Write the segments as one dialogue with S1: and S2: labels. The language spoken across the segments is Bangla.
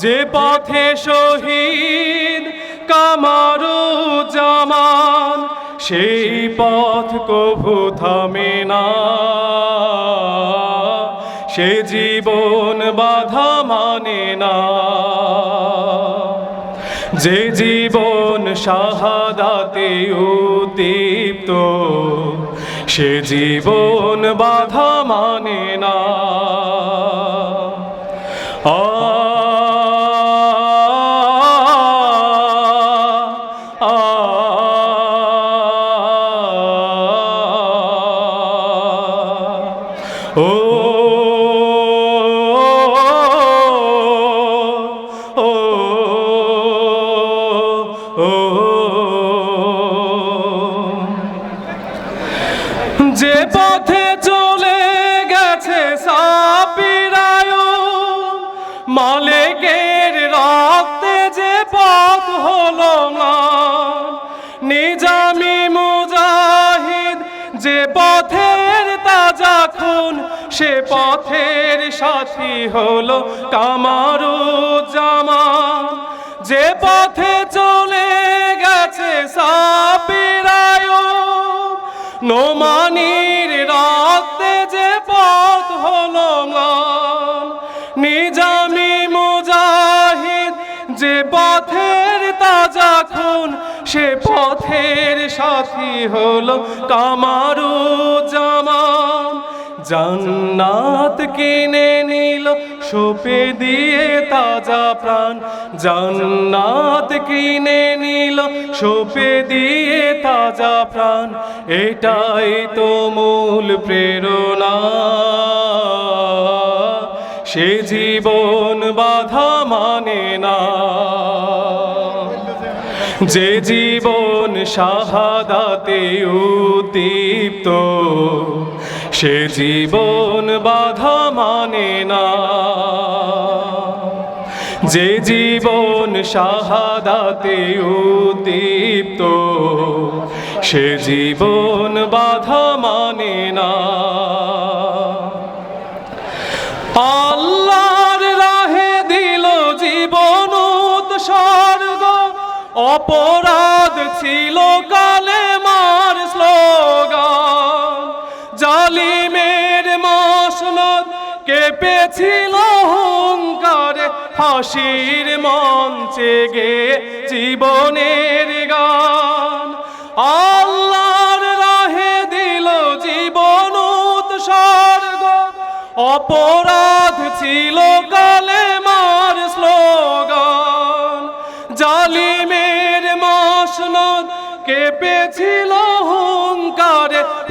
S1: যে পথে শহীদ কামারু জামান সেই পথ কভু থামে না। সে জীবন বাধা মানে না। যে জীবন শাহাদাতে উদ্দীপ্ত, সে জীবন বাধা মানে না। ও যে পথে চলে গেছে সাপিরায় মালিকের তাজা খুন সে পথের সাথী হলো কামারু জামা, যে পথে চলে গেছে সাপিরায়, নোমানির রক্তে যে পথ হলো নিজামি মুজাহিদ যে পথের তাজা খুন, সে পথের সাথী হলো কামারু জান্নাত কিনে নিল, সোপে দিয়ে তাজা প্রাণ। জান্নাত কিনে নিল, সোপে দিয়ে তাজা প্রাণ। এটাই তো মূল প্রেরণা। সে জীবন বাধা মানে না। যে জীবন শাহাদাতে উদ্দীপ্ত সে জীবন বাধা মানে না। যে জীবন শাহাদাতে উদ্দীপ্ত, সে জীবন বাধা মানে না। আল্লাহর রাহে দিল জীবন উৎসর্গ, অপরাধ ছিল কালে কেঁপেছিল হুঙ্কারে হাসির মঞ্চে গে জীবনের গান। আল্লাহর রাহে দিল জীবন উৎসর্গ, অপরাধ ছিল কালে মার স্লোগান। জালিমের মসনদ কেঁপেছিল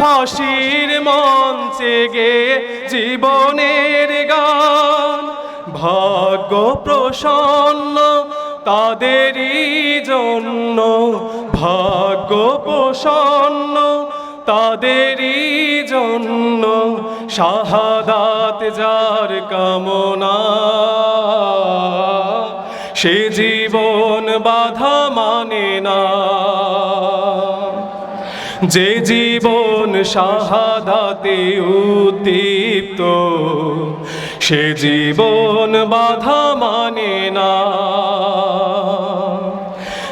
S1: ফাঁসির মঞ্চে গে জীবনের গান। ভাগ্য প্রসন্ন তাদেরই জন্য। ভাগ্য প্রসন্ন তাদেরই জন্য। শাহাদাত যার কামনা। সে জীবন বাধা মানে না। যে জীবন শাহাদাতে উদ্দীপ্ত, সে জীবন বাধা মানে না।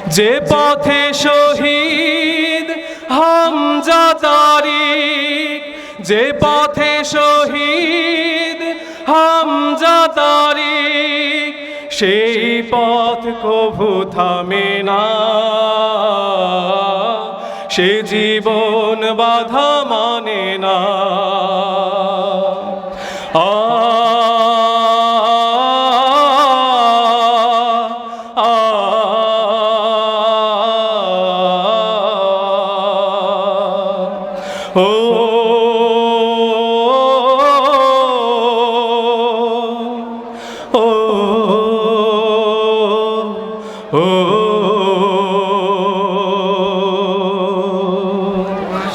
S1: যে পথে শহীদ হামজা তারিক, যে পথে শহীদ হামজা তারিক, সেই পথ কভু থামে না। সে জীবন বাধা মানে না।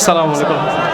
S1: সালাম আলাইকুম।